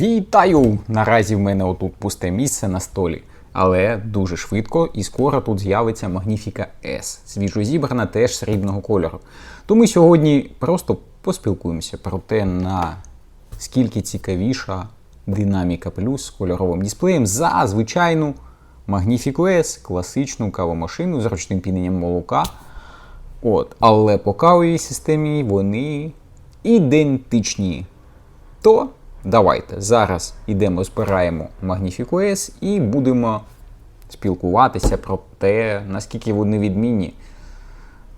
Вітаю! Наразі в мене отут пусте місце на столі. Але дуже швидко і скоро тут з'явиться Magnifica S, свіжозібрана теж срібного кольору. То ми сьогодні просто поспілкуємося про те, на скільки цікавіша динаміка плюс з кольоровим дисплеєм за звичайну Magnifica S, класичну кавомашину з ручним піненням молока. От, але по кавовій системі вони ідентичні. То давайте зараз йдемо, збираємо Magnifico S і будемо спілкуватися про те, наскільки вони відмінні.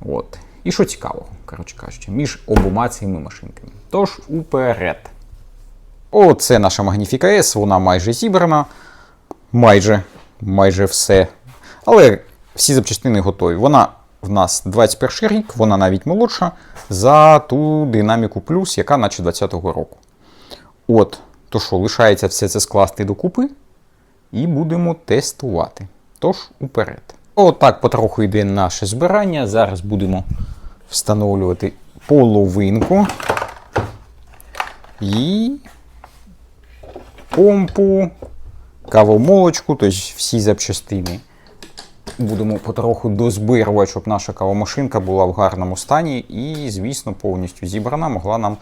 От. І що цікаво, коротше кажучи, між обома цими машинками. Тож, уперед. Оце наша Magnifica S, вона майже зібрана. Майже, майже все. Але всі запчастини готові. Вона в нас 21 рік, вона навіть молодша за ту динаміку плюс, яка наче 20-го року. От, то що, лишається все це скласти докупи і будемо тестувати. Тож, уперед. Отак потроху йде наше збирання. Зараз будемо встановлювати половинку і помпу, кавомолочку, тобто всі запчастини. Будемо потроху дозбирувати, щоб наша кавомашинка була в гарному стані і, звісно, повністю зібрана, могла нам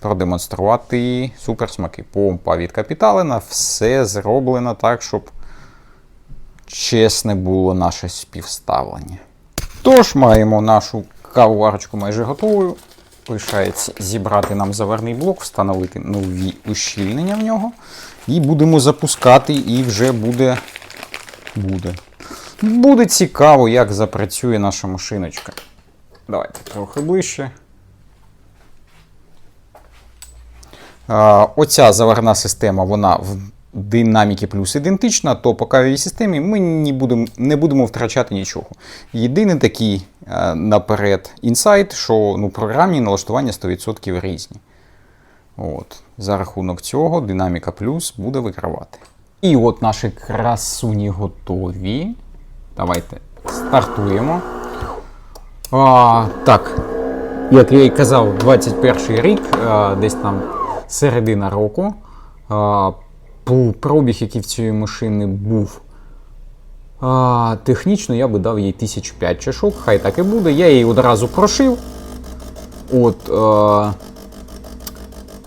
продемонструвати суперсмаки. Помпа від капіталина, все зроблено так, щоб чесне було наше співставлення. Тож, маємо нашу кавоварочку майже готовою. Лишається зібрати нам заварний блок, встановити нові ущільнення в нього. І будемо запускати, і вже буде. буде. Буде цікаво, як запрацює наша машиночка. Давайте трохи ближче. А, Оця заварна система, вона в динаміки плюс ідентична, то по кавовій системі ми не будемо, не будемо втрачати нічого. Єдиний такий наперед інсайт, що ну, програмні налаштування 100% різні. От. За рахунок цього динаміка плюс буде вигравати. І от наші красуні готові. Давайте стартуємо. А, так, як я і казав, 21 рік, а, десь там середина року. Пробіг, який в цієї машини був. Технічно я би дав їй 1005 чашок, хай так і буде. Я її одразу прошив. От,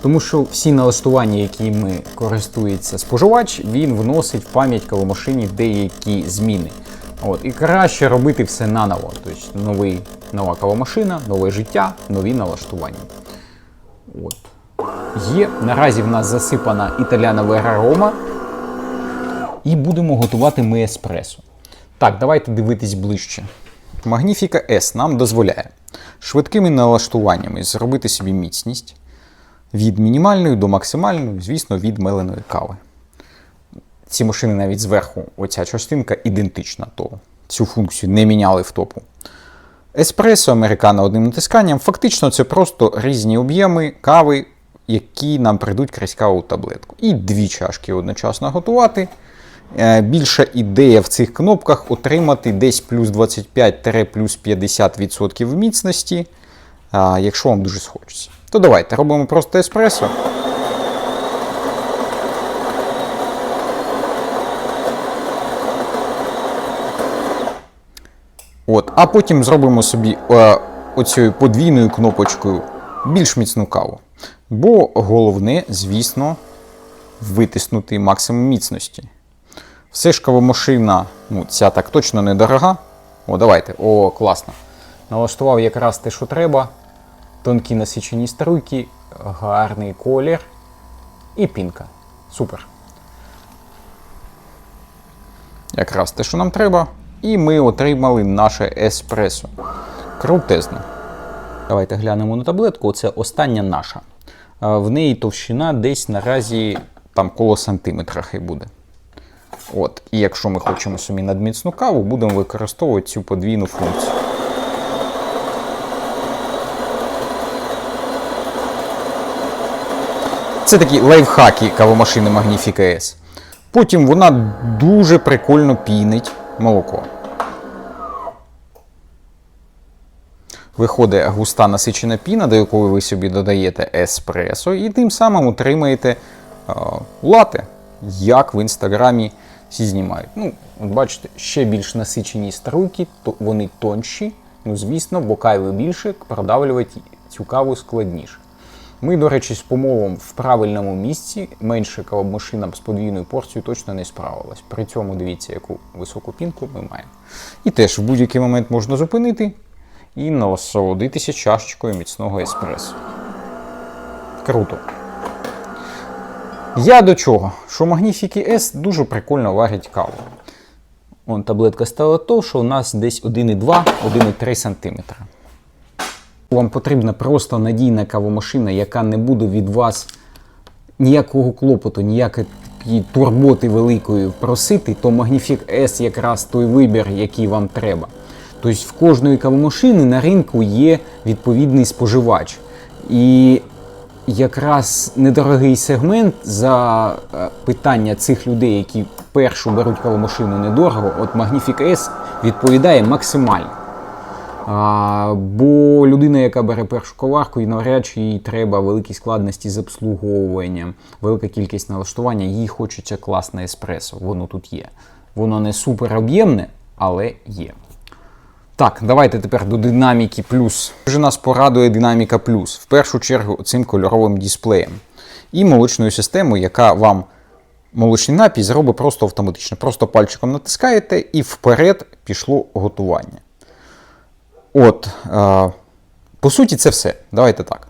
тому що всі налаштування, якими користується споживач, він вносить в пам'ять кавомашині деякі зміни. От, і краще робити все наново. Тобто новий, нова кавомашина, нове життя, нові налаштування. От. Є. Наразі в нас засипана італянова арома. І будемо готувати ми еспресо. Так, давайте дивитись ближче. Magnifica S нам дозволяє швидкими налаштуваннями зробити собі міцність від мінімальної до максимальної, звісно, від меленої кави. Ці машини навіть зверху, оця частинка ідентична, то цю функцію не міняли в топу. Еспресо, американо одним натисканням, фактично це просто різні об'єми кави, які нам прийдуть крізь каву таблетку. І дві чашки одночасно готувати. Е, Більша ідея в цих кнопках отримати десь плюс 25-плюс 50% міцності, якщо вам дуже схочеться. То давайте робимо просто еспресо. От, а потім зробимо собі е, оцією подвійною кнопочкою більш міцну каву. Бо головне, звісно, витиснути максимум міцності. Все ж кавомашина, ну, ця так точно недорога. О, давайте. О, класно. Налаштував якраз те, що треба. Тонкі насичені струйки, гарний колір і пінка. Супер. Якраз те, що нам треба. І ми отримали наше еспресо. Крутезно. Давайте глянемо на таблетку. Це остання наша. В неї товщина десь наразі там коло сантиметра хай буде. От. І якщо ми хочемо собі надміцну каву, будемо використовувати цю подвійну функцію. Це такі лайфхаки кавомашини Magnifica S. Потім вона дуже прикольно пінить молоко. Виходить густа насичена піна, до якої ви собі додаєте еспресо, і тим самим отримаєте е, лати, як в інстаграмі всі знімають. Ну, от бачите, ще більш насичені струйки, то вони тонші. Ну, звісно, бо кайви більше, продавлювати цю каву складніше. Ми, до речі, з помолом в правильному місці менше кавомашина з подвійною порцією точно не справилась. При цьому дивіться, яку високу пінку ми маємо. І теж в будь-який момент можна зупинити і насолодитися чашечкою міцного еспресо. Круто. Я до чого? Що Magnifique S дуже прикольно варить каву. Вон таблетка стала товша, у нас десь 1,2-1,3 см. Вам потрібна просто надійна кавомашина, яка не буде від вас ніякого клопоту, ніякої турботи великої просити, то Magnific S якраз той вибір, який вам треба. Тобто в кожної кавомашини на ринку є відповідний споживач. І якраз недорогий сегмент за е, питання цих людей, які першу беруть кавомашину недорого, от Magnific S відповідає максимально. А, бо людина, яка бере першу коварку, і навряд чи їй треба великі складності з обслуговуванням, велика кількість налаштування, їй хочеться класне еспресо. Воно тут є. Воно не супер об'ємне, але є. Так, давайте тепер до динаміки плюс. Вже нас порадує динаміка плюс. В першу чергу цим кольоровим дисплеєм. І молочною системою, яка вам молочний напій зробить просто автоматично. Просто пальчиком натискаєте і вперед пішло готування. От, е, по суті, це все. Давайте так.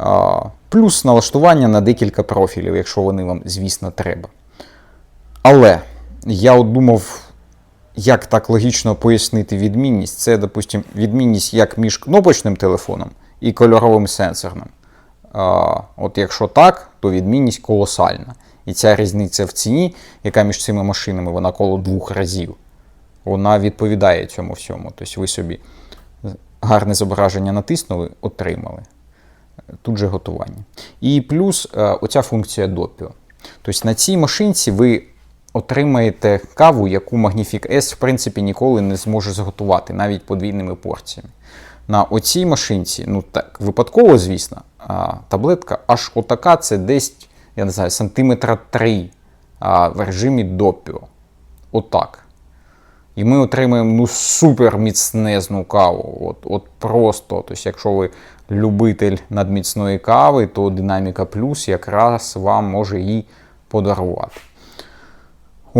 Е, плюс налаштування на декілька профілів, якщо вони вам, звісно, треба. Але я от думав, як так логічно пояснити відмінність. Це, допустимо, відмінність як між кнопочним телефоном і кольоровим сенсорним. А, от якщо так, то відмінність колосальна. І ця різниця в ціні, яка між цими машинами, вона коло двох разів. Вона відповідає цьому всьому. Тобто ви собі гарне зображення натиснули, отримали. Тут же готування. І плюс е, оця функція допіо. Тобто на цій машинці ви отримаєте каву, яку Magnific S в принципі ніколи не зможе зготувати, навіть подвійними порціями. На оцій машинці, ну так, випадково, звісно, таблетка аж отака, це десь, я не знаю, сантиметра 3 а, в режимі допіо. Отак. І ми отримаємо ну, супер міцнезну каву. От, от просто. Тобто, якщо ви любитель надміцної кави, то Динаміка Плюс якраз вам може її подарувати.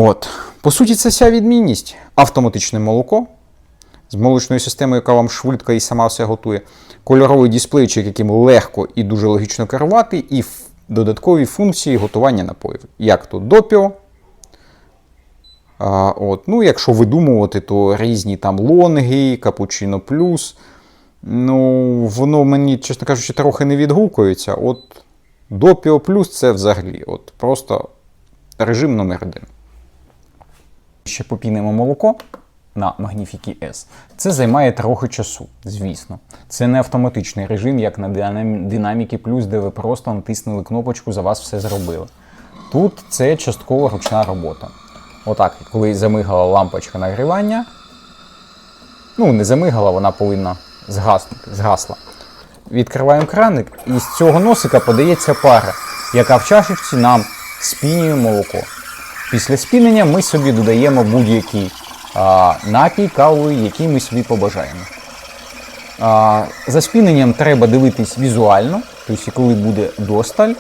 От. По суті, це вся відмінність. Автоматичне молоко з молочною системою, яка вам швидко і сама все готує. Кольоровий дисплейчик, яким легко і дуже логічно керувати, і додаткові функції готування напоїв. Як то допіо. А, от. Ну, Якщо видумувати, то різні там лонги, капучино плюс. Ну, воно мені, чесно кажучи, трохи не відгукується. От допіо плюс це взагалі от просто режим номер один. Ще попінемо молоко на Magnifique S. Це займає трохи часу, звісно. Це не автоматичний режим, як на Динаміки Плюс, де ви просто натиснули кнопочку, за вас все зробили. Тут це частково ручна робота. Отак, коли замигала лампочка нагрівання, ну, не замигала, вона повинна згаснути, згасла. Відкриваємо краник, і з цього носика подається пара, яка в чашечці нам спінює молоко. Після спінення ми собі додаємо будь-який напій кавовий, який ми собі побажаємо. А, За спіненням треба дивитись візуально, тобто, коли буде досталь,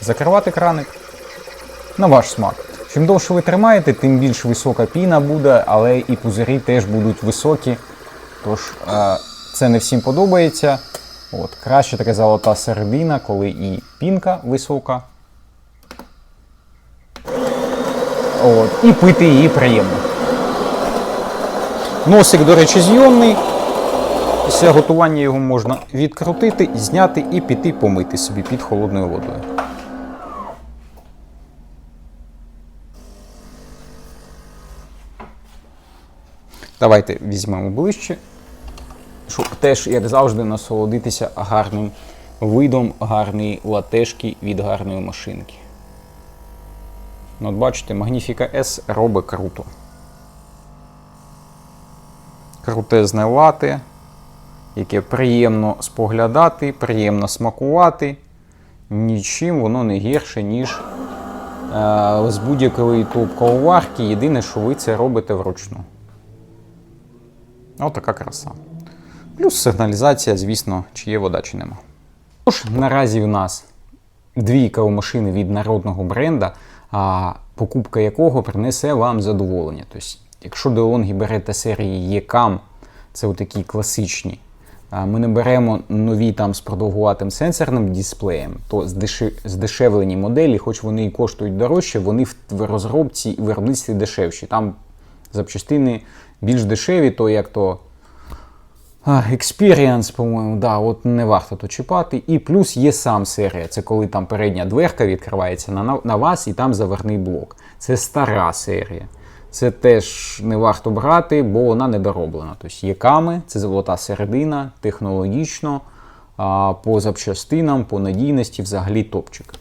закривати краник на ваш смак. Чим довше ви тримаєте, тим більш висока піна буде, але і пузирі теж будуть високі. Тож а, це не всім подобається. От, Краще така золота середина, коли і пінка висока. От, І пити її приємно. Носик, до речі, зйомний. Після готування його можна відкрутити, зняти і піти помити собі під холодною водою. Давайте візьмемо ближче, щоб теж, як завжди, насолодитися гарним видом гарної латешки від гарної машинки. Ну, От бачите, Magnifica S робить круто. Крутезне лати, яке приємно споглядати, приємно смакувати. Нічим воно не гірше, ніж е, з будь-якої топ-кавоварки. Єдине, що ви це робите вручну. Отака краса. Плюс сигналізація, звісно, чи є вода, чи нема. Тож, наразі в нас дві кавомашини від народного бренда, покупка якого принесе вам задоволення. Тобто, якщо DeLonghi берете серії ECAM, це отакі класичні, ми не беремо нові там з продовгуватим сенсорним дисплеєм, то здешевлені моделі, хоч вони і коштують дорожче, вони в розробці і виробництві дешевші. Там запчастини більш дешеві, то як то Experience, по-моєму, да, от не варто то чіпати. І плюс є сам серія. Це коли там передня дверка відкривається на, на, на вас і там заверний блок. Це стара серія. Це теж не варто брати, бо вона недороблена. Тобто є ками, це золота середина, технологічно, а, по запчастинам, по надійності взагалі топчик.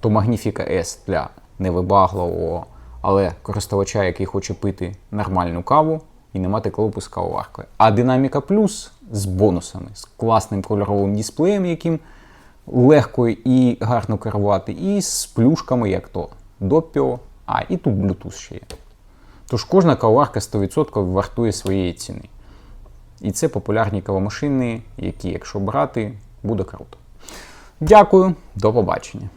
То Magnifica S для невибагливого, але користувача, який хоче пити нормальну каву і не мати клопу з кавоваркою. А Dynamica Plus з бонусами, з класним кольоровим дисплеєм, яким легко і гарно керувати, і з плюшками, як то Doppio, а і тут Bluetooth ще є. Тож кожна кавоварка 100% вартує своєї ціни. І це популярні кавомашини, які, якщо брати, буде круто. Дякую, до побачення.